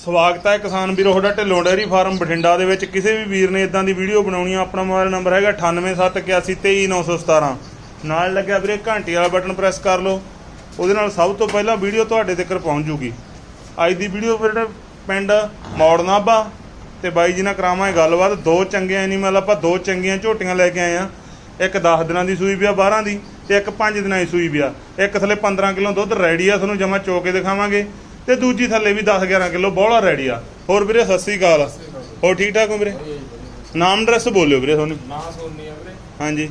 ਸਵਾਗਤ ਹੈ ਕਿਸਾਨ ਵੀਰੋ, ਤੁਹਾਡਾ ਢਿੱਲੋਂ ਡੈਰੀ ਫਾਰਮ ਬਠਿੰਡਾ ਦੇ ਵਿੱਚ। ਕਿਸੇ ਵੀ ਵੀਰ ਨੇ ਇਦਾਂ ਦੀ ਵੀਡੀਓ ਬਣਾਉਣੀ ਆ, ਆਪਣਾ ਮੋਬਾਈਲ ਨੰਬਰ ਹੈਗਾ 9871823917 ਨਾਲ ਲੱਗਿਆ ਵੀਰੇ, ਘੰਟੀ ਵਾਲਾ ਬਟਨ ਪ੍ਰੈਸ ਕਰ ਲਓ। ਉਹਦੇ ਨਾਲ ਸਭ ਤੋਂ ਪਹਿਲਾਂ ਵੀਡੀਓ ਤੁਹਾਡੇ ਤੱਕ ਪਹੁੰਚ ਜੂਗੀ। ਅੱਜ ਦੀ ਵੀਡੀਓ ਵੀਰੇ ਪਿੰਡ ਮੌੜ ਨਾਭਾ ਤੇ ਬਾਈ ਜੀ ਨਾਲ ਕਰਾਵਾਂਗੇ ਗੱਲਬਾਤ। ਦੋ ਚੰਗੇ ਐਨੀਮਲ ਆਪਾਂ ਦੋ ਚੰਗੀਆਂ ਝੋਟੀਆਂ ਲੈ ਕੇ ਆਏ ਆ। ਇੱਕ 10 ਦਿਨਾਂ ਦੀ ਸੂਈ ਪਿਆ 12 ਦੀ, ਤੇ ਇੱਕ 5 ਦਿਨਾਂ ਦੀ ਸੂਈ ਪਿਆ। ਇੱਕ ਥੱਲੇ 15 ਕਿਲੋ ਦੁੱਧ ਰੈਡੀ ਆ ਤੁਹਾਨੂੰ ਜਮਾ ਚੋ ਕੇ ਦਿਖਾਵਾਂਗੇ। ਤੇ ਦੂਜੀ ਥੱਲੇ ਵੀ 10 11 ਕਿਲੋ ਬੋਲਾ ਰੈਡੀ ਆ। ਹੋਰ ਵੀਰੇ ਸਤਿ ਸ੍ਰੀ ਅਕਾਲ। ਹੋਰ ਠੀਕ ਠਾਕ ਹੋ ਵੀਰੇ? ਨਾਮ ਐਡਰੈਸ ਬੋਲਿਓ ਵੀਰੇ ਤੁਹਾਨੂੰ। ਨਾ ਸੋਨੀ ਆ ਵੀਰੇ। ਹਾਂਜੀ।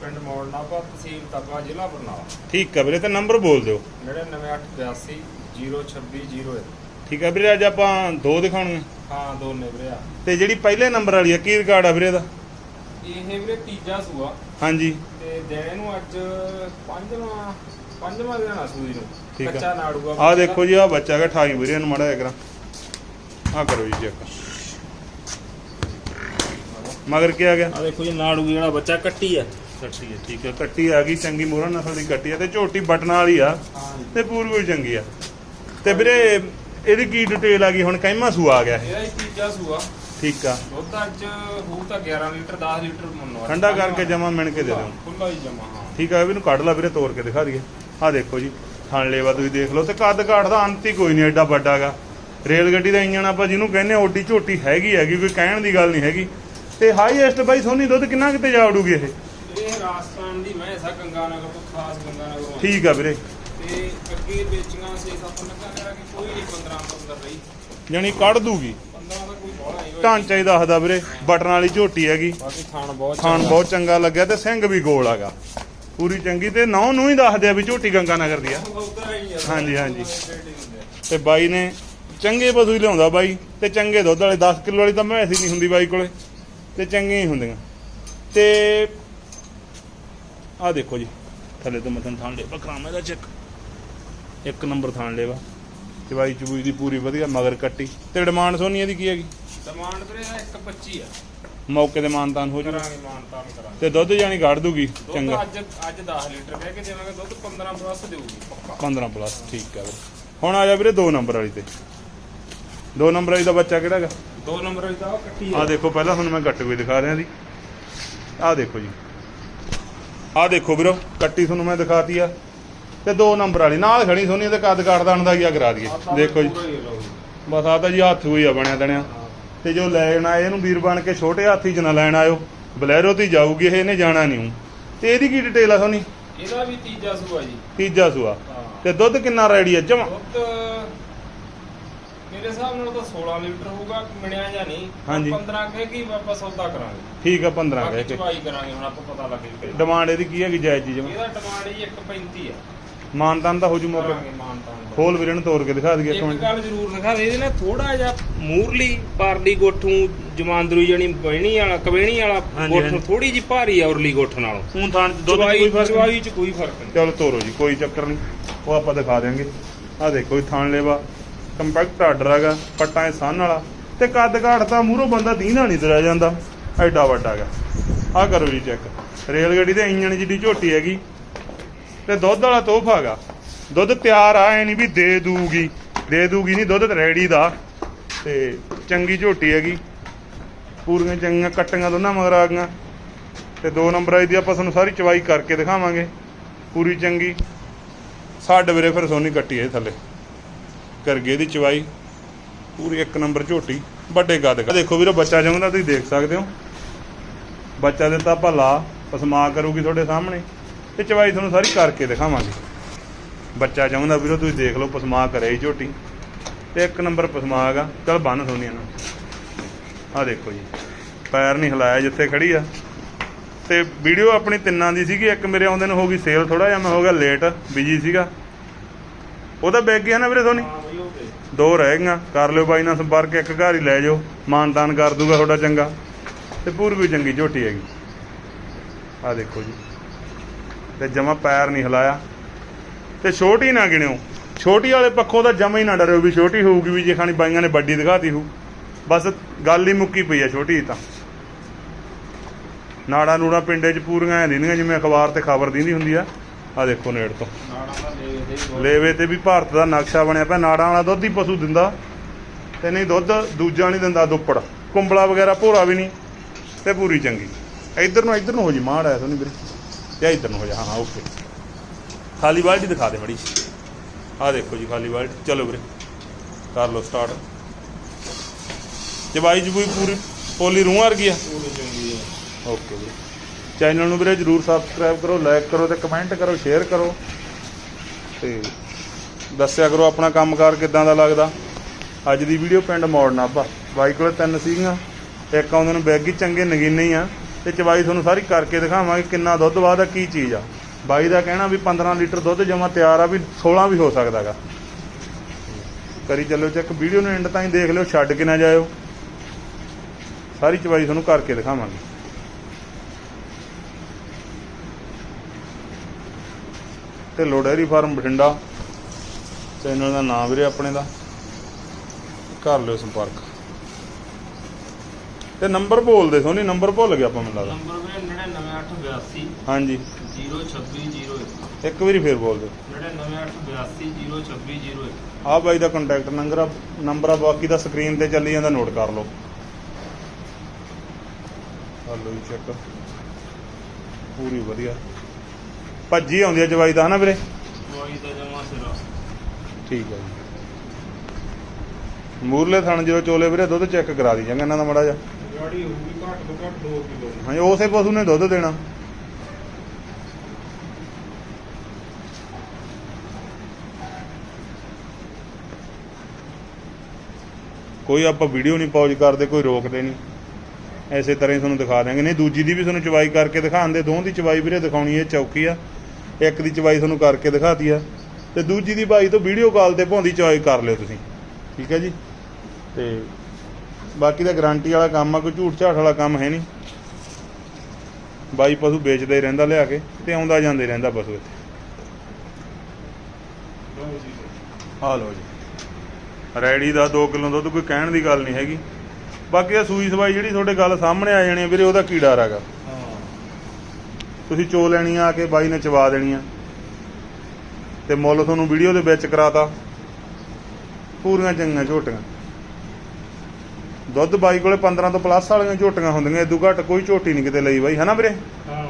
ਪਿੰਡ ਮੋੜ ਨਾਭਾ ਤਹਿਸੀਲ ਤਪਾ ਜ਼ਿਲ੍ਹਾ ਬਰਨਾਲਾ। ਠੀਕ ਆ ਵੀਰੇ ਤੇ ਨੰਬਰ ਬੋਲ ਦਿਓ। 99882 02601 ਠੀਕ ਆ ਵੀਰੇ ਅੱਜ ਆਪਾਂ ਦੋ ਦਿਖਾਉਣਗੇ ਹਾਂ ਦੋਨੇ ਵੀਰੇ ਆ। ਤੇ ਜਿਹੜੀ ਪਹਿਲੇ ਨੰਬਰ ਵਾਲੀ ਆ ਕੀ ਰਿਕਾਰਡ ਆ ਵੀਰੇ ਦਾ ਇਹ ਵੀਰੇ ਤੀਜਾ ਸੂਆ। ਹਾਂਜੀ। ਤੇ ਦੇਣੇ ਨੂੰ ਅੱਜ ਪੰਜਵਾਂ ਪੰਜਵਾਂ ਦਿਨ ਆ ਸੂਈ ਨੂੰ। ਠੀਕ ਆ। ਕੱਚਾ ਨਾੜੂਗਾ ਆ ਦੇਖੋ ਜੀ ਆ ਬੱਚਾ ਹੈਗਾ 28 ਵੀਰੇ ਨੂੰ ਮੜਾ ਕਰਾਂ ਆ ਕਰੋ ਜੀ ਚੈੱਕ। ਮਗਰ ਕੀ ਆ ਗਿਆ? ਆ ਦੇਖੋ ਜੀ ਨਾੜੂ ਜਿਹੜਾ ਬੱਚਾ ਕੱਟੀ ਆ। ਕੱਟੀ ਹੈ ਠੀਕ ਹੈ ਕੱਟੀ ਆ ਗਈ ਚੰਗੀ ਮੋਹਰਾ ਨਸਲ ਦੀ ਕੱਟੀ ਆ। ਤੇ ਝੋਟੀ ਬਟਨਾਂ ਵਾਲੀ ਆ ਹਾਂ ਤੇ ਪੂਰੀ ਵੀ ਚੰਗੀ ਆ। ਤੇ ਵੀਰੇ ਇਹਦੀ ਕੀ ਡਿਟੇਲ ਆ ਗਈ? ਹੁਣ ਕਹਿਮਾ ਸੂ ਆ ਗਿਆ। ਇਹ? ਇਹਦਾ ਹੀ ਤੀਜਾ ਸੂਆ ਠੀਕ ਆ। ਦੁੱਧ ਅੱਜ ਹੋਊ ਤਾਂ 11 ਲੀਟਰ 10 ਲੀਟਰ ਮੰਨੋ ਠੰਡਾ ਕਰਕੇ ਜਮਾ ਮਿਣ ਕੇ ਦੇ ਦਿਓ। ਖੁੱਲਾ ਹੀ ਜਮਾ ਹਾਂ। ਠੀਕ ਆ ਇਹ ਵੀ ਨੂੰ ਕੱਢ ਲਾ ਵੀਰੇ ਤੋੜ ਕੇ ਦਿਖਾ ਦਈਏ। ਆ ਦੇਖੋ ਜੀ ਥਣ ਲੇਵਾ ਤੁਸੀਂ ਦੇਖ ਲਓ ਤੇ ਕੱਦ ਕਾਠ ਦਾ ਅੰਤ ਹੀ ਕੋਈ ਨਹੀਂ ਐਡਾ ਵੱਡਾਗਾ ਰੇਲ ਗੱਡੀ ਦਾ ਇੰਜਣ ਆਪਾਂ ਜਿਹਨੂੰ ਕਹਿੰਦੇ ਓਡੀ ਝੋਟੀ ਹੈਗੀ ਹੈਗੀ ਕੋਈ ਕਹਿਣ ਦੀ ਗੱਲ ਨਹੀਂ ਹੈਗੀ। ਤੇ ਹਾਈਐਸਟ ਬਾਈ ਸੋਨੀ ਦੁੱਧ ਕਿੰਨਾ ਕਿਤੇ ਜਾ ਉਡੂਗੀ ਇਹ? ਇਹ ਰਾਜਸਥਾਨ ਦੀ ਮੈਂ ਸਾ ਗੰਗਾ ਨਗਰ ਤੋਂ ਖਾਸ ਗੰਗਾ ਨਗਰ ਤੋਂ ਠੀਕ ਆ ਵੀਰੇ। ਤੇ ਅੱਗੇ ਵੇਚੀਆਂ ਸੀ ਸੱਤ ਲੱਗਾ ਕਰਾ ਕਿ ਕੋਈ ਨਹੀਂ 15 15 ਰਹੀ ਜਾਣੀ ਕੱਢ ਦੂਗੀ। 15 ਦਾ ਕੋਈ ਬੋਲਾ ਨਹੀਂ ਢਾਂਚਾ ਹੀ ਦੱਸਦਾ ਵੀਰੇ ਬਟਨ ਵਾਲੀ ਝੋਟੀ ਹੈਗੀ। ਬਾਕੀ ਬਹੁਤ ਚੰਗਾ। ਬਹੁਤ ਚੰਗਾ ਲੱਗਿਆ ਤੇ ਸਿੰਘ ਵੀ ਗੋਲ ਹੈਗਾ ਪੂਰੀ ਚੰਗੀ ਤੇ ਨੌ ਨੂੰ ਹੀ ਦੱਸਦੇ ਆ ਵੀ ਝੋਟੀ ਗੰਗਾ ਨਗਰ ਦੀ ਆ। ਹਾਂਜੀ, ਹਾਂਜੀ। ਤੇ ਬਾਈ ਨੇ ਚੰਗੇ ਪਸ਼ੂ ਹੀ ਲਿਆਉਂਦਾ ਬਾਈ ਤੇ ਚੰਗੇ ਦੁੱਧ ਵਾਲੇ 10 ਕਿਲੋ ਵਾਲੀ ਤਾਂ ਮੈਸ ਹੀ ਨਹੀਂ ਹੁੰਦੀ ਬਾਈ ਕੋਲੇ ਤੇ ਚੰਗੀਆਂ ਹੀ ਹੁੰਦੀਆਂ। ਤੇ ਆ ਦੇਖੋ ਜੀ ਥੱਲੇ ਤੋਂ ਮਤਨ ਥਾਣ ਲੈ ਬਕਰਾਮੇ ਦਾ ਚੱਕ। ਇੱਕ ਨੰਬਰ ਥਾਣ ਲੈਵਾ। ਚਵਾਈ ਚਬੂਈ ਦੀ ਪੂਰੀ ਵਧੀਆ ਮਗਰ ਕੱਟੀ। ਤੇ ਡਿਮਾਂਡ ਸੋਨੀਆ ਦੀ ਕੀ ਹੈਗੀ? ਡਿਮਾਂਡ ਵੀਰੇ ਦਾ 125 ਆ। ਮੌਕੇ ਤੇ ਮਾਨਤਾਨ ਹੋ ਜਾਊਗਾ। ਕਰਾਂਗੇ ਮਾਨਤਾਨ ਕਰਾਂਗੇ। ਤੇ ਦੁੱਧ ਜਾਨੀ ਕੱਢ ਦੂਗੀ ਦੁੱਧ ਚੰਗਾ। ਅੱਜ ਅੱਜ 10 ਲੀਟਰ ਕਹਿ ਕੇ ਦੇਵਾਂਗੇ ਦੁੱਧ 15 ਪਲੱਸ ਦੇਊਗੀ ਪੱਕਾ। 15 ਪਲੱਸ ਠੀਕ ਹੈ ਵੀਰੇ। ਹੁਣ ਆ ਜਾ ਵੀਰੇ 2 ਨੰਬਰ ਵਾਲੀ ਤੇ। 2 ਨੰਬਰ ਵਾਲੀ ਦਾ ਬੱਚਾ ਕਿਹੜਾ ਹੈਗਾ? ਦੋ ਨੰਬਰ ਵਿੱਚ ਤਾਂ ਉਹ ਕੱਟੀ ਆ ਦੇਖੋ ਪਹਿਲਾਂ ਤੁਹਾਨੂੰ ਮੈਂ ਗੱਟ ਵੀ ਦਿਖਾ ਰਿਹਾ ਦੀ ਆ ਦੇਖੋ ਜੀ। ਆ ਦੇਖੋ ਵੀਰੋ ਕੱਟੀ ਤੁਹਾਨੂੰ ਮੈਂ ਦਿਖਾਤੀ ਆ। ਤੇ 2 ਨੰਬਰ ਵਾਲੀ ਨਾਲ ਖੜੀ ਸੋਨੀ ਤੇ ਕੱਦ ਕਾਟਦਾ ਅੰਦਾਜ਼ਾ ਕਰਾ ਦਈਏ। ਦੇਖੋ ਜੀ। ਬਸ ਆ ਤਾਂ ਜੀ ਹੱਥ ਹੋਈ ਆ ਬਣਿਆ ਦਣਿਆ ਤੇ ਜੋ ਲੈਣ ਆਏ ਇਹਨੂੰ ਵੀਰ ਬਣ ਕੇ ਛੋਟੇ ਹਾਥੀ ਚ ਨਾ ਲੈਣ ਆਇਓ। ਬਲੈਰੋ ਤੇ ਹੀ ਜਾਊਗੀ ਇਹ ਇਹਨੇ ਜਾਣਾ ਨਹੀਂ ਹੂੰ ਤੇ ਇਹਦੀ ਕੀ ਡਿਟੇਲ ਆ ਸੋਨੀ? ਇਹਦਾ ਵੀ ਤੀਜਾ ਸੂਆ ਜੀ। ਤੀਜਾ ਸੂਆ। ਹਾਂ। ਤੇ ਦੁੱਧ ਕਿੰਨਾ ਰੈਡੀ ਆ? ਜਮਾ। ਦੁੱਧ ਮੇਰੇ ਹਿਸਾਬ ਨਾਲ ਤਾਂ 16 ਲੀਟਰ ਹੋਊਗਾ ਮਿਣਿਆ ਜਾਂ ਨਹੀਂ। ਹਾਂਜੀ। 15 ਕਹਿ ਕੇ ਆਪਾਂ ਸੌਦਾ ਕਰਾਂਗੇ? ਠੀਕ ਆ 15 ਕਹਿ ਕੇ। ਚਵਾਈ ਕਰਾਂਗੇ ਹੁਣ ਆਪਾਂ ਪਤਾ ਲੱਗੇ ਡਿਮਾਂਡ ਇਹਦੀ ਕੀ ਹੈਗੀ ਜਾਇਜ਼ ਜੀ ਜਮਾ? ਇਹਦਾ ਡਿਮਾਂਡ ਜੀ 1.35 ਆ। ਮਾਨਤਾਨ ਦਾ ਹੋ ਜੂ ਮੌਕੇ ਦਾ। ਖੋਲ ਵੀਰੇ ਨੂੰ ਤੋੜ ਕੇ ਦਿਖਾ ਦਈਏ ਇੱਕ ਇੱਕ ਮਿੰਟ। ਗੱਲ ਜ਼ਰੂਰ ਦਿਖਾ ਦੇ ਇਹਦੇ ਨਾਲ ਥੋੜਾ ਜਿਹਾ ਮੂਰਲੀ ਪਾਰਲੀ ਗੋਠੂ ਜਮਾਂਦਰੂ ਜਾਨੀ ਬਹਿਣੀ ਵਾਲਾ ਕਵੇਣੀ ਵਾਲਾ ਹਾਂਜੀ, ਗੋਠ ਹਾਂਜੀ। ਥੋੜੀ ਜਿਹੀ ਭਾਰੀ ਆ ਉਰਲੀ ਗੋਠ ਨਾਲੋਂ। ਹੁਣ ਥਾਂ ਚ ਦੁੱਧ ਚ ਚਵਾਈ ਕੋਈ ਫ਼ਰਕ ਨਹੀਂ। ਚਵਾਈ ਚ ਕੋਈ ਫ਼ਰਕ ਨਹੀਂ। ਚਲੋ ਤੋਰੋ ਜੀ ਕੋਈ ਚੱਕਰ ਨਹੀਂ। ਉਹ ਆਪਾਂ ਦਿਖਾ ਦਿਆਂਗੇ। ਆ ਦੇਖੋ ਇਹ ਥਾਣ ਲੇਵਾ। ਕੰਪੈਕਟ ਆਰਡਰ ਹੈਗਾ ਪੱਟਾਂ ਇਹ ਸੰਨ ਵਾਲਾ। ਤੇ ਕੱਦ ਘਾਟ ਤਾਂ ਮੂਹਰੋਂ ਬੰਦਾ ਦੀਨਾ ਨਹੀਂ ਤੁਰਿਆ ਜਾਂਦਾ। ਐਡਾ ਵੱਡਾ ਹੈਗਾ। ਆ ਕਰੋ ਜੀ ਚੈੱਕ ਰੇਲ ਗੱਡੀ ਦੇ ਇੰਜਣ ਜਿੱਡੀ ਝੋਟੀ ਹੈਗੀ ਤੇ ਦੁੱਧ ਵਾਲਾ ਤੋਹਫਾ ਹੈਗਾ। ਦੁੱਧ ਤਿਆਰ ਆ ਐ ਨਹੀਂ ਵੀ ਦੇ ਦੂਗੀ। ਦੇ ਦੂਗੀ ਨਹੀਂ ਦੁੱਧ ਰੈਡੀ ਦਾ। ਤੇ ਚੰਗੀ ਝੋਟੀ ਹੈਗੀ। ਪੂਰੀਆਂ ਚੰਗੀਆਂ ਕੱਟੀਆਂ ਦੋਨਾਂ ਮਗਰ ਆ ਗਈਆਂ। ਤੇ ਦੋ ਨੰਬਰ ਆਈ ਦੀ ਆਪਾਂ ਤੁਹਾਨੂੰ ਸਾਰੀ ਚਵਾਈ ਕਰਕੇ ਦਿਖਾਵਾਂਗੇ। ਪੂਰੀ ਚੰਗੀ। ਸਾਡੇ ਵੀਰੇ ਫਿਰ ਸੋਨੀ ਕੱਟੀ ਹੈ ਥੱਲੇ। ਕਰ ਗਏ ਦੀ ਚਵਾਈ। ਪੂਰੀ ਇੱਕ ਨੰਬਰ ਝੋਟੀ। ਵੱਡੇ ਗੱਦ ਕਾ ਦੇਖੋ ਵੀਰੇ, ਬੱਚਾ ਜੰਮਦਾ ਤੁਸੀਂ ਦੇਖ ਸਕਦੇ ਹੋ। ਬੱਚਾ ਦਿੱਤਾ ਆਪਾਂ ਲਾ। ਪਸਮਾ ਕਰੂਗੀ ਤੁਹਾਡੇ ਸਾਹਮਣੇ। ਤੇ ਚਵਾਈ ਤੁਹਾਨੂੰ ਸਾਰੀ ਕਰਕੇ ਦਿਖਾਵਾਂਗੇ। ਬੱਚਾ ਚਾਹੁੰਦਾ ਵੀਰੋ ਤੁਸੀਂ ਦੇਖ ਲਓ, ਪਸਮਾ ਕਰਿਆ ਹੀ ਝੋਟੀ। ਤੇ ਇੱਕ ਨੰਬਰ ਪਸਮਾ ਹੈਗਾ। ਚਲ ਬੰਨ ਸੋਨੀਆ ਨੂੰ। ਆ ਦੇਖੋ ਜੀ, ਪੈਰ ਨਹੀਂ ਹਿਲਾਇਆ ਜਿੱਥੇ ਖੜੀ ਆ। ਤੇ ਵੀਡੀਓ ਆਪਣੀ ਤਿੰਨਾਂ ਦੀ ਸੀਗੀ, ਇੱਕ ਮੇਰੇ ਆਉਂਦੇ ਨੂੰ ਹੋ ਗਈ ਸੇਲ ਥੋੜਾ ਜਿਹਾ, ਮੈਂ ਹੋ ਗਿਆ ਲੇਟ ਬਿਜ਼ੀ ਸੀਗਾ। ਉਹਦਾ ਬੈਗ ਗਿਆ ਨਾ ਵੀਰੇ ਸੋਨੀ? ਦੋ ਰਹਿ ਗਈਆਂ। ਕਰ ਲਿਓ ਬਾਈ ਨਾਲ ਸੰਪਰਕ, ਇੱਕ ਘਰ ਹੀ ਲੈ ਜਾਓ। ਮਾਨਤਾਨ ਕਰ ਦੂਗਾ ਤੁਹਾਡਾ ਚੰਗਾ। ਤੇ ਪੂਰੀ ਵੀ ਚੰਗੀ ਝੋਟੀ ਹੈਗੀ। ਆ ਦੇਖੋ ਜੀ। ਤੇ ਜਮਾ ਪੈਰ ਨਹੀਂ ਹਿਲਾਇਆ। ਤੇ ਛੋਟੀ ਨਾ ਗਿਣਿਓ। ਛੋਟੀ ਵਾਲੇ ਪੱਖੋਂ ਤਾਂ ਜਮਾ ਹੀ ਨਾ ਡਰਿਓ ਵੀ ਛੋਟੀ ਹੋਊਗੀ ਵੀ ਜੇ ਖਾਣੀ ਬਾਈਆਂ ਨੇ ਵੱਡੀ ਦਿਖਾਤੀ ਹੋ ਬਸ ਗੱਲ ਹੀ ਮੁੱਕੀ ਪਈ ਆ ਛੋਟੀ ਦੀ ਤਾਂ। ਨਾੜਾ ਨੂੜਾ ਪਿੰਡੇ 'ਚ ਪੂਰੀਆਂ ਐ ਦਿੰਦੀਆਂ ਜਿਵੇਂ ਅਖਬਾਰ ਤੇ ਖਬਰ ਦਿੰਦੀ ਹੁੰਦੀ ਆ। ਆ ਦੇਖੋ ਨੇੜ ਤੋਂ। ਲੇਵੇ ਤੇ ਵੀ ਭਾਰਤ ਦਾ ਨਕਸ਼ਾ ਬਣਿਆ ਪਿਆ। ਨਾੜਾਂ ਵਾਲਾ ਦੁੱਧ ਹੀ ਪਸ਼ੂ ਦਿੰਦਾ। ਤੇ ਨਹੀਂ ਦੁੱਧ ਦੂਜਾ ਨਹੀਂ ਦਿੰਦਾ ਦੁੱਪੜ। ਕੁੰਬਲਾ ਵਗੈਰਾ ਭੋਰਾ ਵੀ ਨਹੀਂ। ਤੇ ਪੂਰੀ ਚੰਗੀ। ਇੱਧਰ ਨੂੰ ਇੱਧਰ ਨੂੰ ਹੋ ਜੀ, ਮਾੜ ਆਇਆ ਸੋਨੀ ਵੀਰੇ। ਜਾਂ ਇੱਧਰ ਨੂੰ ਹੋ ਜਾ। ਹਾਂ ਹਾਂ ਓਕੇ ਖਾਲੀ ਬਾਲਟੀ ਦਿਖਾ ਦੇ ਮੜੀ ਆਹ ਦੇਖੋ ਜੀ ਖਾਲੀ ਬਾਲਟੀ ਚਲੋ ਵੀਰੇ ਕਰ ਲਓ ਸਟਾਰਟ ਜਵਾਈ ਜਬੂਈ ਪੂਰੀ ਪੋਲੀ ਰੂਹ ਵਰਗੀ ਆ? ਓਕੇ ਵੀਰੇ। ਚੈਨਲ ਨੂੰ ਵੀਰੇ ਜਰੂਰ ਸਬਸਕ੍ਰਾਈਬ ਕਰੋ ਲਾਈਕ ਕਰੋ ਤੇ ਕਮੈਂਟ ਕਰੋ ਸ਼ੇਅਰ ਕਰੋ। ਤੇ ਦੱਸਿਆ ਕਰੋ ਆਪਣਾ ਕੰਮਕਾਰ ਕਿਦਾਂ ਦਾ ਲੱਗਦਾ। ਅੱਜ ਦੀ ਵੀਡੀਓ ਪਿੰਡ ਮੋੜ ਨਾਭਾ। ਬਾਈ ਕੋਲੇ ਤਿੰਨ ਸੀਗੀਆਂ। ਇੱਕ ਆਉਂਦੇ ਨੂੰ ਬੈਗ ਹੀ ਚੰਗੇ ਨਗੀਨੇ ਹੀ ਆ। ਤੇ ਚਵਾਈ ਤੁਹਾਨੂੰ ਸਾਰੀ ਕਰਕੇ ਦਿਖਾਵਾਂਗੇ ਕਿੰਨਾ ਦੁੱਧ ਵਾਦਾ ਕੀ ਚੀਜ਼ ਆ। ਬਾਈ ਦਾ ਕਹਿਣਾ ਵੀ 15 ਲੀਟਰ ਦੁੱਧ ਜਮਾ ਤਿਆਰ ਆ ਵੀ 16 ਵੀ ਹੋ ਸਕਦਾਗਾ। ਕਰੀ ਚੱਲੋ ਚੈੱਕ, ਵੀਡੀਓ ਨੂੰ ਐਂਡ ਤਾਈਂ ਦੇਖ ਲਿਓ, ਛੱਡ ਕੇ ਨਾ ਜਾਇਓ। ਸਾਰੀ ਚਵਾਈ ਤੁਹਾਨੂੰ ਕਰਕੇ ਦਿਖਾਵਾਂਗੇ। ਤੇ ਲੋਡੇਰੀ ਫਾਰਮ ਬਠਿੰਡਾ। ਚੈਨਲ ਦਾ ਨਾਮ ਵੀਰੇ ਆਪਣੇ ਦਾ। ਕਰ ਲਿਓ ਸੰਪਰਕ। ਤੇ ਨੰਬਰ ਬੋਲਦੇ ਸੋਨੀ ਨੰਬਰ ਭੁੱਲ ਗਿਆ ਆਪਾਂ ਮੈਨੂੰ ਲੱਗਦਾ। ਨੰਬਰ ਵੀਰੇ 99882 ਹਾਂਜੀ। 02601 ਇੱਕ। ਵਾਰੀ ਫੇਰ ਬੋਲ ਦਿਓ 99882 02601 ਆਹ ਬਾਈ ਦਾ ਕੰਟੈਕਟ ਨੰਬਰ ਆ ਨੰਬਰ ਆ ਬਾਕੀ ਦਾ ਸਕਰੀਨ ਤੇ ਚੱਲੀ ਜਾਂਦਾ ਨੋਟ ਕਰ ਲਓ। ਜੀ ਚੈੱਕ ਪੂਰੀ ਵਧੀਆ। ਭੱਜੀ ਆਉਂਦੀ ਆ ਜਵਾਈ ਦਾ ਹਨਾ ਵੀਰੇ? ਕੋਈ ਤਾਂ ਜਮਾ ਸਿਰਾ। ਠੀਕ ਹੈ ਜੀ। ਮੂਰਲੇ ਥਣ ਜਦੋਂ ਚੋਲੇ ਵੀਰੇ ਦੁੱਧ ਚੈੱਕ ਕਰਾ ਦੀ ਜਾਂਗਾ ਇਹਨਾਂ ਦਾ ਮੜਾ ਜਾ ਗਾੜੀ ਹੋਊਗੀ, ਘੱਟ ਤੋਂ ਘੱਟ 2 ਕਿਲੋ। ਹਾਂਜੀ ਉਸੇ ਪਸ਼ੂ ਨੇ ਦੁੱਧ ਦੇਣਾ। ਕੋਈ ਆਪਾਂ ਵੀਡੀਓ ਨਹੀਂ ਪੌਜ ਕਰਦੇ, ਕੋਈ ਰੋਕਦੇ ਨਹੀਂ ਐਸੇ ਤਰ੍ਹਾਂ ਹੀ ਤੁਹਾਨੂੰ ਦਿਖਾ ਦਿਆਂਗੇ। ਨਹੀਂ, ਦੂਜੀ ਦੀ ਵੀ ਤੁਹਾਨੂੰ ਚਵਾਈ ਕਰਕੇ ਦਿਖਾਉਂਦੇ ਦੋਹਾਂ ਦੀ ਚਵਾਈ ਵੀਰੇ ਦਿਖਾਉਣੀ ਹੈ ਚੌਕੀ ਆ। ਇੱਕ ਦੀ ਚਵਾਈ ਤੁਹਾਨੂੰ ਕਰਕੇ ਦਿਖਾਤੀ ਆ। ਤੇ ਦੂਜੀ ਦੀ ਭਾਈ ਤੋਂ ਵੀਡੀਓ ਕਾਲ ਤੇ ਭੌਂਦੀ ਚਵਾਈ ਕਰ ਲਿਓ ਤੁਸੀਂ। ਠੀਕ ਹੈ ਜੀ? ਤੇ ਬਾਕੀ ਦਾ ਗਾਰੰਟੀ ਵਾਲਾ ਕੰਮ ਆ, ਕੋਈ ਝੂਠ ਝਾਠ ਵਾਲਾ ਕੰਮ ਹੈ ਨਹੀਂ। ਬਾਈ ਪਸ਼ੂ ਵੇਚਦਾ ਹੀ ਰਹਿੰਦਾ ਲਿਆ ਕੇ ਤੇ ਆਉਂਦਾ ਜਾਂਦਾ ਰਹਿੰਦਾ ਪਸ਼ੂ ਇੱਥੇ। ਆ ਲਓ ਜੀ। ਰੈਡੀ ਦਾ 2 ਕਿਲੋ ਦੁੱਧ ਕੋਈ ਕਹਿਣ ਦੀ ਗੱਲ ਨਹੀਂ ਹੈਗੀ। ਬਾਕੀ ਆ ਸੂਈ ਸਵਾਈ ਜਿਹੜੀ ਤੁਹਾਡੇ ਗੱਲ ਸਾਹਮਣੇ ਆ ਜਾਣੀ ਵੀਰੇ, ਉਹਦਾ ਕੀ ਡਰ ਹੈਗਾ ਤੁਸੀਂ ਚੋ ਲੈਣੀ ਆ ਕੇ ਬਾਈ ਨੇ ਚਵਾ ਦੇਣੀ ਆ। ਤੇ ਮੁੱਲ ਤੁਹਾਨੂੰ ਵੀਡੀਓ ਦੇ ਵਿੱਚ ਕਰਾਤਾ। ਪੂਰੀਆਂ ਚੰਗੀਆਂ ਝੋਟੀਆਂ। ਦੁੱਧ ਬਾਈ ਕੋਲੇ 15 ਤੋਂ ਪਲੱਸ ਵਾਲੀਆਂ ਝੋਟੀਆਂ ਹੁੰਦੀਆਂ ਇਦੋਂ ਘੱਟ ਕੋਈ ਝੋਟੀ ਨਹੀਂ ਕਿਤੇ ਲਈ ਬਾਈ ਹਨਾ ਵੀਰੇ? ਹਾਂ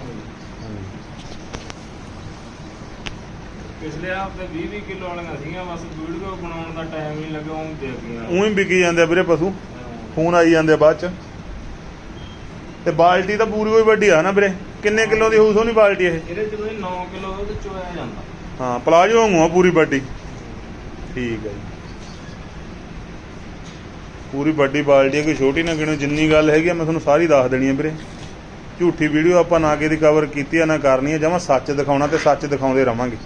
ਪਿਛਲੇ ਹਫ਼ਤੇ 20 20 ਕਿਲੋ ਵਾਲੀਆਂ ਸੀਗੀਆਂ ਬਸ ਵੀਡੀਓ ਬਣਾਉਣ ਦਾ ਟਾਈਮ ਨਹੀਂ ਲੱਗਿਆ ਉਹ ਦੇ ਗਈਆਂ ਉਹੀ ਵਿਕੀ ਜਾਂਦੇ ਆ ਵੀਰੇ ਪਸ਼ੂ। ਫੋਨ ਆਈ ਜਾਂਦੇ ਬਾਅਦ ਚ। ਤੇ ਬਾਲਟੀ ਤਾਂ ਪੂਰੀ ਹੋਈ ਵੱਡੀ ਆ ਨਾ ਵੀਰੇ। ਕਿੰਨੇ ਕਿਲੋ ਦੀ ਹੋਊ ਸੋਨੀ ਬਾਲਟੀ ਇਹ? ਇਹਦੇ ਚ ਕੋਈ 9 ਕਿਲੋ ਦੁੱਧ ਚੋਇਆ ਜਾਂਦਾ। ਹਾਂ ਪਲਾਜੋ ਵਾਂਗੂ ਆ ਪੂਰੀ ਵੱਡੀ। ਠੀਕ ਹੈ ਜੀ। ਪੂਰੀ ਵੱਡੀ ਬਾਲਟੀ ਹੈ ਕੋਈ ਛੋਟੀ ਨਾ ਗਿਣੋ ਜਿੰਨੀ ਗੱਲ ਹੈਗੀ ਆ ਮੈਂ ਤੁਹਾਨੂੰ ਸਾਰੀ ਦੱਸ ਦੇਣੀ ਹੈ ਵੀਰੇ। ਝੂਠੀ ਵੀਡੀਓ ਆਪਾਂ ਨਾ ਕਿਹਦੀ ਕਵਰ ਕੀਤੀ ਆ ਨਾ ਕਰਨੀ ਹੈ ਜਮਾ ਸੱਚ ਦਿਖਾਉਣਾ ਤੇ ਸੱਚ ਦਿਖਾਉਂਦੇ ਰਵਾਂਗੇ।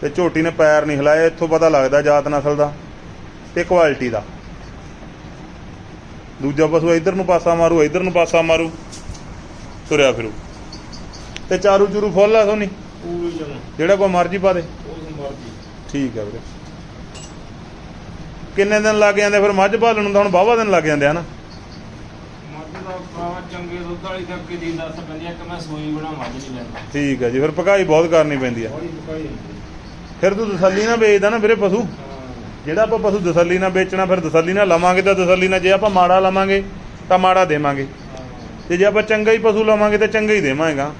ਤੇ ਝੋਟੀ ਨੇ ਪੈਰ ਨਹੀਂ ਹਿਲਾਇਆ ਇੱਥੋਂ ਪਤਾ ਲੱਗਦਾ ਜਾਤ ਨਸਲ ਦਾ ਤੇ ਕੁਆਲਿਟੀ ਦਾ। ਦੂਜਾ ਪਸ਼ੂ ਇੱਧਰ ਨੂੰ ਪਾਸਾ ਮਾਰੂ ਇੱਧਰ ਨੂੰ ਪਾਸਾ ਮਾਰੂ ਤੁਰਿਆ ਫਿਰੂ। ਤੇ ਚਾਰੂ ਚੂਰੂ ਫੁੱਲ ਆ ਸੋਨੀ? ਪੂਰੀ ਜਮਾ ਜਿਹੜਾ ਕੋਈ ਮਰਜ਼ੀ ਪਾ ਦੇ। ਠੀਕ ਹੈ ਵੀਰੇ। ਕਿੰਨੇ ਦਿਨ ਲੱਗ ਜਾਂਦੇ ਫਿਰ ਮੱਝ ਭਾਲਣ ਨੂੰ ਤਾਂ ਹੁਣ ਬਾਵਾ ਦਿਨ ਲੱਗ ਜਾਂਦੇ ਹਨਾ ਮੱਝ ਦਾ ਭਰਾ ਚੰਗੇ ਦੁੱਧ ਵਾਲੀ ਤਾਂ ਕਿਦੀ ਦੱਸ ਪੈਂਦੀ ਆ ਕਿ ਮੈਂ ਸੂਈ ਬਣਾ ਮੱਝ ਨਹੀਂ ਲੈਂਦਾ। ਠੀਕ ਹੈ ਜੀ ਫਿਰ ਪਕਾਈ ਬਹੁਤ ਕਰਨੀ ਪੈਂਦੀ ਆ। ਫਿਰ ਤੂੰ ਤਸੱਲੀ ਨਾਲ ਵੇਚਦਾ ਨਾ ਵੀਰੇ ਪਸ਼ੂ। ਜਿਹੜਾ ਆਪਾਂ ਪਸ਼ੂ ਤਸੱਲੀ ਨਾਲ ਵੇਚਣਾ ਫਿਰ ਤਸੱਲੀ ਨਾਲ ਲਵਾਂਗੇ ਤਾਂ ਤਸੱਲੀ ਨਾਲ ਜੇ ਆਪਾਂ ਮਾੜਾ ਲਵਾਂਗੇ ਤਾਂ ਮਾੜਾ ਦੇਵਾਂਗੇ। ਤੇ ਜੇ ਆਪਾਂ ਚੰਗਾ ਹੀ ਪਸ਼ੂ ਲਵਾਂਗੇ ਤਾਂ ਚੰਗਾ ਹੀ ਦੇਵਾਂਗਾ।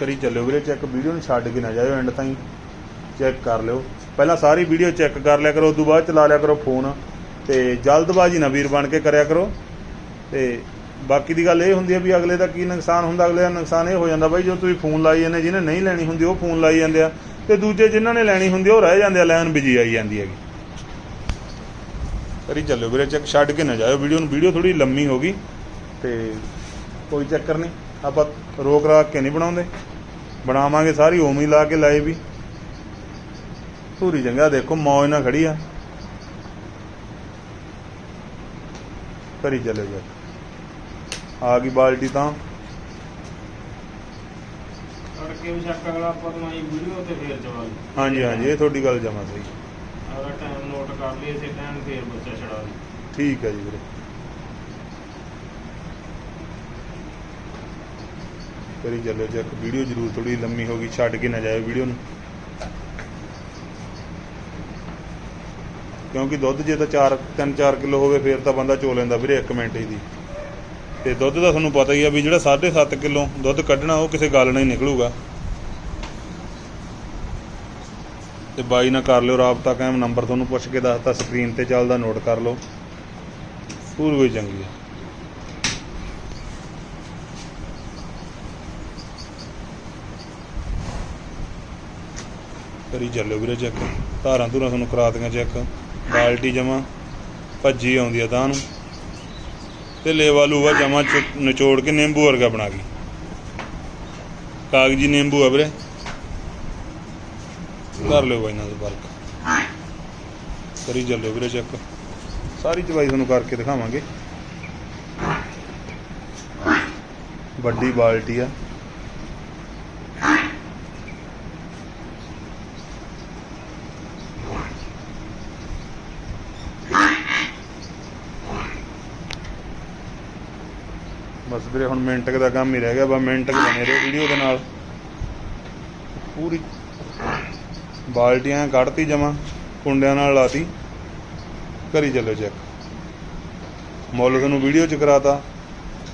ਕਰੀ ਚੱਲਿਓ ਵੀਰੇ ਚੈੱਕ ਵੀਡੀਓ ਨੂੰ ਛੱਡ ਕੇ ਨਾ ਜਾਇਓ ਐਂਡ ਤਾਈਂ ਚੈੱਕ ਕਰ ਲਿਓ। ਪਹਿਲਾਂ ਸਾਰੀ ਵੀਡੀਓ ਚੈੱਕ ਕਰ ਲਿਆ ਕਰੋ ਉਸ ਤੋਂ ਬਾਅਦ ਚਲਾ ਲਿਆ ਕਰੋ ਫੋਨ ਤੇ ਜਲਦਬਾਜ਼ੀ ਨਾ ਵੀਰ ਬਣ ਕੇ ਕਰਿਆ ਕਰੋ। ਤੇ ਬਾਕੀ ਦੀ ਗੱਲ ਇਹ ਹੁੰਦੀ ਹੈ ਵੀ ਅਗਲੇ ਦਾ ਕੀ ਨੁਕਸਾਨ ਹੁੰਦਾ, ਅਗਲੇ ਦਾ ਨੁਕਸਾਨ ਇਹ ਹੋ ਜਾਂਦਾ ਬਾਈ ਜਦੋਂ ਤੁਸੀਂ ਫੋਨ ਲਾਈ ਜਾਂਦੇ, ਜਿਹਨੇ ਨਹੀਂ ਲੈਣੀ ਹੁੰਦੀ ਉਹ ਫੋਨ ਲਾਈ ਜਾਂਦੇ ਆ ਤੇ ਦੂਜੇ ਜਿਨ੍ਹਾਂ ਨੇ ਲੈਣੀ ਹੁੰਦੀ ਉਹ ਰਹਿ ਜਾਂਦੇ ਆ, ਲਾਈਨ ਬਿਜ਼ੀ ਆਈ ਜਾਂਦੀ ਹੈਗੀ। ਕਰੀ ਚੱਲੋ ਵੀਰੇ ਚੈੱਕ ਛੱਡ ਕੇ ਨਾ ਜਾਇਓ ਵੀਡੀਓ ਨੂੰ ਵੀਡੀਓ ਥੋੜੀ ਲੰਮੀ ਹੋ ਗਈ ਤੇ ਕੋਈ ਚੱਕਰ ਨਹੀਂ, ਆਪਾਂ ਰੋਕ ਰਾਕ ਕੇ ਨਹੀਂ ਬਣਾਉਂਦੇ। ਬਣਾਵਾਂਗੇ ਸਾਰੀ ਉਵੇਂ ਹੀ ਲਾ ਕੇ ਲਾਏ ਵੀ। ਪੂਰੀ ਜੰਗਾ ਦੇਖੋ ਮੌਜ ਨਾਲ ਖੜੀ ਆ। ਕਰੀ ਚੱਲਿਓ ਜੀ ਆ ਗਈ ਬਾਲਟੀ ਤਾਂ। ਤੜਕੇ ਵੀ ਸ਼ੱਕ ਅਗਲਾ ਆਪਾਂ ਬਣਾਈ ਵੀਡੀਓ ਤੇ ਫੇਰ ਜਵਾਬ ਹਾਂਜੀ ਹਾਂਜੀ ਇਹ ਤੁਹਾਡੀ ਗੱਲ ਜਮਾ ਸਹੀ। ਅਗਲਾ ਟਾਈਮ ਨੋਟ ਕਰ ਲਈ ਇਸੇ ਟਾਈਮ ਫੇਰ ਬੱਚਾ ਛੜਾ ਲਈ। ਠੀਕ ਹੈ ਜੀ ਵੀਰੇ। ਕਰੀ ਚੱਲਿਓ ਚੈੱਕ ਵੀਡੀਓ ਜ਼ਰੂਰ ਥੋੜੀ ਲੰਮੀ ਹੋ ਗਈ ਛੱਡ ਕੇ ਨਾ ਜਾਇਓ ਵੀਡੀਓ ਨੂੰ। ਕਿਉਂਕਿ ਦੁੱਧ ਜੇ ਤਾਂ 4 3-4 ਕਿਲੋ ਹੋਵੇ, ਫੇਰ ਤਾਂ ਬੰਦਾ ਚੋ ਲੈਂਦਾ ਵੀਰੇ 1 ਮਿੰਟ ਹੀ ਦੀ। ਤੇ ਦੁੱਧ ਦਾ ਤੁਹਾਨੂੰ ਪਤਾ ਹੀ ਆ ਵੀ ਜਿਹੜਾ 7.5 ਕਿਲੋ ਦੁੱਧ ਕੱਢਣਾ, ਉਹ ਕਿਸੇ ਗੱਲ ਨਾਲ ਹੀ ਨਿਕਲੂਗਾ। ਤੇ ਬਾਈ ਨਾਲ ਕਰ ਲਿਓ ਰਾਬਤਾ ਕਾਇਮ, ਨੰਬਰ ਤੁਹਾਨੂੰ ਪੁੱਛ ਕੇ ਦੱਸਤਾ, ਸਕਰੀਨ ਤੇ ਚੱਲਦਾ, ਨੋਟ ਕਰ ਲਓ। ਪੂਰੀ ਕੋਈ ਚੰਗੀ ਆ। ਕਰੀ ਚੱਲਿਓ ਵੀਰੇ ਚੈੱਕ ਧਾਰਾਂ ਧੂਰਾਂ ਤੁਹਾਨੂੰ ਕਰਾ ਦਿਆਂ ਚੈੱਕ ਬਾਲਟੀ ਜਮਾ ਭੱਜੀ ਆਉਂਦੀ ਆ ਤਾਂ ਨੂੰ। ਤੇ ਲੇਵਾ ਲੂਵਾ ਜਮਾ ਨਿਚੋੜ ਕੇ ਨਿੰਬੂ ਵਰਗਾ ਬਣਾ ਗਈ। ਕਾਗਜੀ ਨਿੰਬੂ ਆ ਵੀਰੇ। ਕਰ ਲਿਓ ਬਾਈ ਨਾਲ ਵਰਕ ਕਰੀ ਚੱਲਿਓ ਵੀਰੇ ਚੈੱਕ ਸਾਰੀ ਚਵਾਈ ਤੁਹਾਨੂੰ ਕਰਕੇ ਦਿਖਾਵਾਂਗੇ। ਵੱਡੀ ਬਾਲਟੀ ਆ ਬਸ ਵੀਰੇ, ਹੁਣ ਮਿੰਟਕ ਦਾ ਕੰਮ ਹੀ ਰਹਿ ਗਿਆ, ਬਸ ਮਿੰਟ ਬਣੇ ਰਹੋ ਵੀਡੀਓ ਦੇ ਨਾਲ। ਪੂਰੀ ਬਾਲਟੀਆਂ ਕੱਢਤੀ ਜਮਾ, ਕੁੰਡਿਆਂ ਨਾਲ ਲਾਤੀ ਕਰੀ ਚੱਲੋ ਚੈੱਕ। ਮੁੱਲ ਤੁਹਾਨੂੰ ਵੀਡੀਓ ਚ ਕਰਾਤਾ,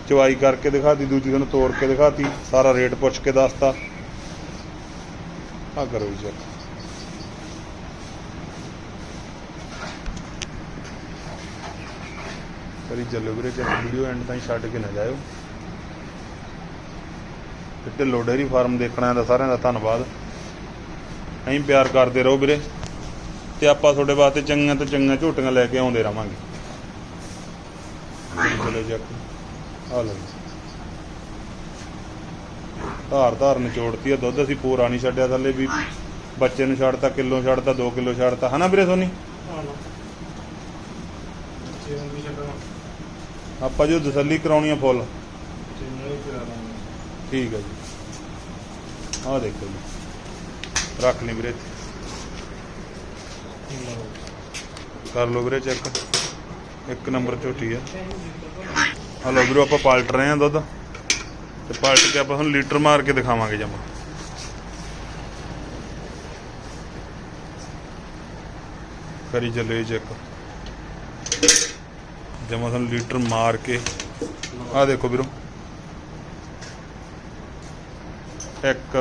ਚਵਾਈ ਕਰਕੇ ਦਿਖਾਤੀ, ਦੂਜੀ ਤੁਹਾਨੂੰ ਤੋੜ ਕੇ ਦਿਖਾਤੀ, ਸਾਰਾ ਰੇਟ ਪੁੱਛ ਕੇ ਦੱਸਤਾ। ਆ ਕਰੋ ਜੀ ਚੈੱਕ। ਕਰੀ ਚੱਲੋ ਵੀਰੇ, ਚੈੱਕ ਵੀਡੀਓ ਐਂਡ ਤਾਈਂ ਛੱਡ ਕੇ ਨਾ ਜਾਇਓ। ਤੇ ਢਿੱਲੋਂ ਡੇਅਰੀ ਫਾਰਮ ਦੇਖਣਾ ਦਾ ਸਾਰਿਆਂ ਦਾ ਧੰਨਵਾਦ। ਐਂ ਪਿਆਰ ਕਰਦੇ ਰਹੋ ਵੀਰੇ। ਤੇ ਆਪਾਂ ਤੁਹਾਡੇ ਵਾਸਤੇ ਚੰਗੀਆਂ ਤੋਂ ਚੰਗੀਆਂ ਝੋਟੀਆਂ ਲੈ ਕੇ ਆਉਂਦੇ ਰਵਾਂਗੇ। ਚਲੋ ਜੱਕ ਆ ਲਓ ਜੀ। ਧਾਰ ਧਾਰ ਨਿਚੋੜਤੀ ਆ ਦੁੱਧ ਅਸੀਂ ਪੂਰਾ ਨਹੀਂ ਛੱਡਿਆ ਥੱਲੇ ਵੀ। ਬੱਚੇ ਨੂੰ ਛੱਡਤਾ ਕਿਲੋ ਛੱਡਤਾ 2 ਕਿਲੋ ਛੱਡਤਾ। ਹਨਾ ਵੀਰੇ ਸੋਨੀ? ਆਪਾਂ ਜੋ ਤਸੱਲੀ ਕਰਾਉਣੀ ਆ ਫੁੱਲ। ਠੀਕ ਹੈ ਜੀ। ਆਹ ਦੇਖੋ ਜੀ। ਰੱਖ ਲਈ ਵੀਰੇ। ਇੱਥੇ। ਕਰ ਲਓ ਵੀਰੇ ਚੈੱਕ ਇੱਕ ਨੰਬਰ ਝੋਟੀ ਆ। ਹਲੋ ਵੀਰੋ, ਆਪਾਂ ਪਲਟ ਰਹੇ ਆ ਦੁੱਧ। ਤੇ ਪਲਟ ਕੇ ਆਪਾਂ ਤੁਹਾਨੂੰ ਲੀਟਰ ਮਾਰ ਕੇ ਦਿਖਾਵਾਂਗੇ ਜਮਾ। ਕਰੀ ਚੱਲੋ ਇਹ ਚੈੱਕ ਜਮਾ ਤੁਹਾਨੂੰ ਲੀਟਰ ਮਾਰ ਕੇ। ਆਹ ਦੇਖੋ ਵੀਰੋ। ਇੱਕ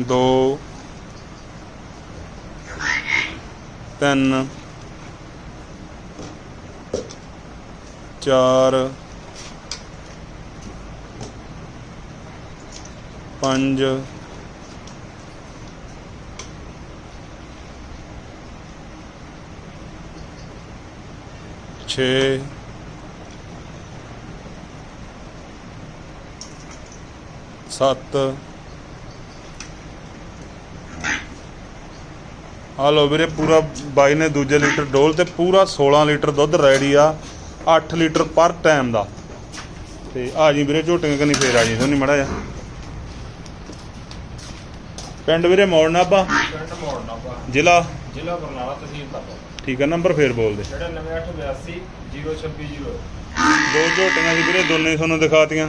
ਦੋ ਤਿੰਨ ਚਾਰ ਪੰਜ ਛੇ ਸੱਤ। ਆ ਲਓ ਵੀਰੇ ਪੂਰਾ ਬਾਈ ਨੇ ਦੂਜੇ ਲੀਟਰ ਡੋਲ ਤੇ ਪੂਰਾ 16 ਲੀਟਰ ਦੁੱਧ ਰੈਡੀ ਆ 8 ਲੀਟਰ ਪਰ ਟਾਈਮ ਦਾ। ਤੇ ਆ ਜੀ ਵੀਰੇ ਝੋਟੀਆਂ ਕਨੀ ਫੇਰ ਆ ਜੀ ਤੁਹਾਨੂੰ ਮੜਾ ਜਾ ਪਿੰਡ ਵੀਰੇ ਮੋੜ ਨਾਭਾ ਪਿੰਡ ਮੋੜਨਾ ਪਾ ਜ਼ਿਲ੍ਹਾ? ਜ਼ਿਲ੍ਹਾ ਬਰਨਾਲਾ ਤਹਿਸੀਲ ਤੱਕ ਠੀਕ ਹੈ ਨੰਬਰ ਫੇਰ ਬੋਲ ਦੇ ਜਿਹੜਾ 9882 026 ਦੋ ਝੋਟੀਆਂ ਸੀ ਵੀਰੇ ਦੋਨੇ ਤੁਹਾਨੂੰ ਦਿਖਾਤੀਆਂ।